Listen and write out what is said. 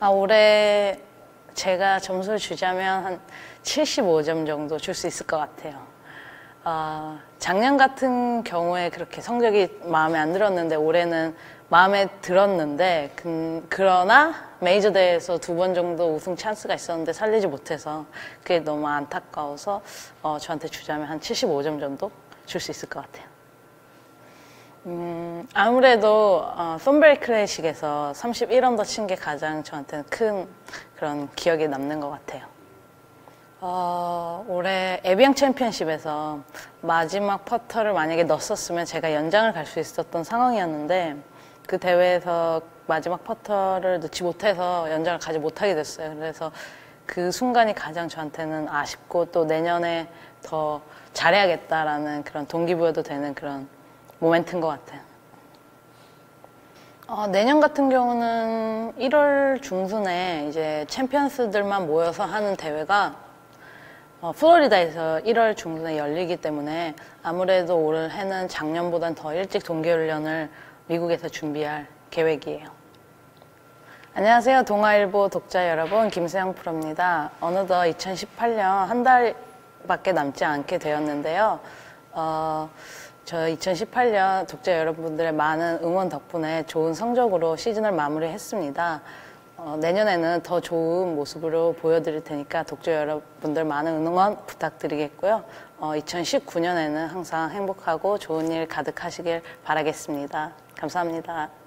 아, 올해 제가 점수를 주자면 한 75점 정도 줄 수 있을 것 같아요. 아, 작년 같은 경우에 그렇게 성적이 마음에 안 들었는데 올해는 마음에 들었는데 그, 그러나 메이저 대회에서 두 번 정도 우승 찬스가 있었는데 살리지 못해서 그게 너무 안타까워서 어, 저한테 주자면 한 75점 정도 줄 수 있을 것 같아요. 음, 아무래도 어, 손베리 클래식에서 31언더 친 게 가장 저한테는 큰 그런 기억에 남는 것 같아요. 어, 올해 에비앙 챔피언십에서 마지막 퍼터를 만약에 넣었으면 제가 연장을 갈 수 있었던 상황이었는데 그 대회에서 마지막 퍼터를 넣지 못해서 연장을 가지 못하게 됐어요. 그래서 그 순간이 가장 저한테는 아쉽고 또 내년에 더 잘해야겠다라는 그런 동기부여도 되는 그런 모멘트인 것 같아요. 어, 내년 같은 경우는 1월 중순에 이제 챔피언스들만 모여서 하는 대회가 어, 플로리다에서 1월 중순에 열리기 때문에 아무래도 올해는 작년보단 더 일찍 동계훈련을 미국에서 준비할 계획이에요. 안녕하세요. 동아일보 독자 여러분, 김세영 프로입니다. 어느덧 2018년 한 달밖에 남지 않게 되었는데요. 어, 저 2018년 독자 여러분들의 많은 응원 덕분에 좋은 성적으로 시즌을 마무리했습니다. 어, 내년에는 더 좋은 모습으로 보여드릴 테니까 독자 여러분들 많은 응원 부탁드리겠고요. 어, 2019년에는 항상 행복하고 좋은 일 가득하시길 바라겠습니다. 감사합니다.